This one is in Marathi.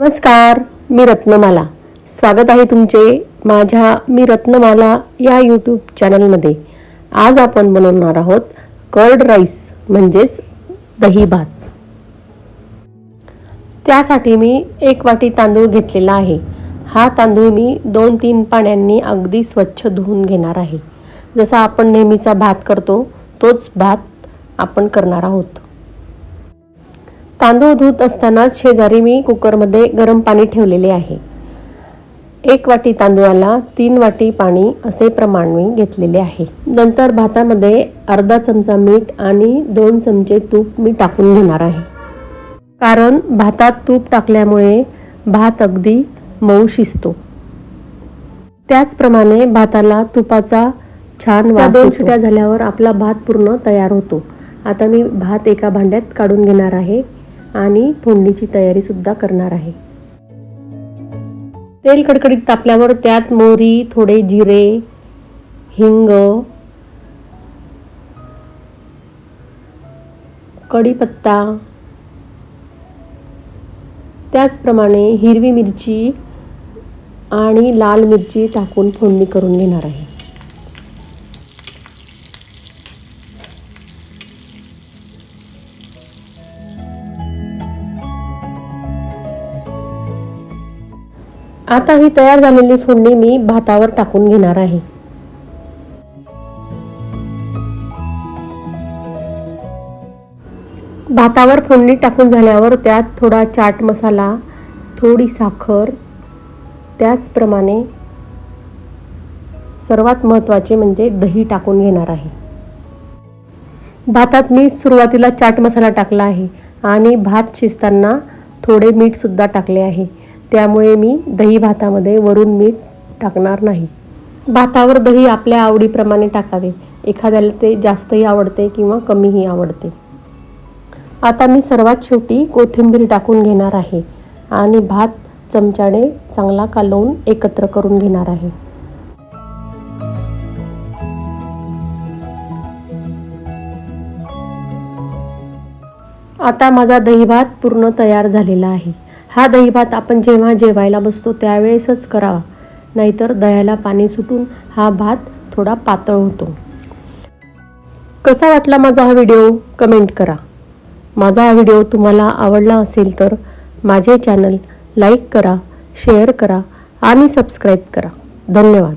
नमस्कार मी रत्नमाला. स्वागत आहे तुमचे माझ्या मी रत्नमाला या यूट्यूब चॅनलमध्ये आज आपण बनवणार आहोत कर्ड राईस म्हणजेच दही भात. त्यासाठी मी एक वाटी तांदूळ घेतलेला आहे. हा तांदूळ मी दोन तीन पाण्याने अगदी स्वच्छ धुवून घेणार आहे. जसा आपण नेहमीचा भात करतो तोच भात आपण करणार आहोत. तांदूळ धुत असताना शेजारी मी कुकरमध्ये गरम पाणी ठेवलेले आहे. एक वाटी तांदूळाला तीन वाटी पाणी असे प्रमाण मी घेतलेले आहे. नंतर भातामध्ये अर्धा चमचा मीठ आणि दोन चमचे तूप मी टाकून घेणार आहे. कारण भातात तूप टाकल्यामुळे भात अगदी मऊ शिजतो. त्याचप्रमाणे भाताला तुपाचा छान दोन शिट्या झाल्यावर आपला भात पूर्ण तयार होतो. आता मी भात एका भांड्यात काढून घेणार आहे. आणि फोडणीची तयारी सुद्धा करणार आहे. तेल कडकडीत तापल्यावर त्यात मोहरी थोडे जिरे हिंग कढीपत्ता त्याचप्रमाणे हिरवी मिरची आणि लाल मिरची टाकून फोडणी करून घेणार आहे. आता ही तयार झालेली फोडणी मी भातावर टाकून घेणार आहे. भातावर फोडणी टाकून झाल्यावर त्यात थोडा चाट मसाला थोडी साखर त्याचप्रमाणे सर्वात महत्त्वाचे म्हणजे दही टाकून घेणार आहे. भातात मी सुरुवातीला चाट मसाला टाकला आहे आणि भात शिजताना थोडे मीठसुद्धा टाकले आहे. त्यामुळे मी दही भातामध्ये वरून मीठ टाकणार नाही. भातावर दही आपल्या आवडीप्रमाणे टाकावे. एखाद्याला ते जास्तही आवडते किंवा कमीही आवडते. आता मी सर्वात शेवटी कोथिंबीर टाकून घेणार आहे आणि भात चमच्याने चांगला कालवून एकत्र करून घेणार आहे. आता माझा दही भात पूर्ण तयार झालेला आहे. हा दहीभात आपण जेव्हा जेवायला बसतो त्यावेळेसच करावा. नाहीतर दह्याला पाणी सुटून हा भात थोडा पातळ होतो. कसा वाटला माझा हा व्हिडिओ? कमेंट करा. माझा हा व्हिडिओ तुम्हाला आवडला असेल तर माझे चॅनल लाईक करा शेअर करा आणि सबस्क्राईब करा. धन्यवाद.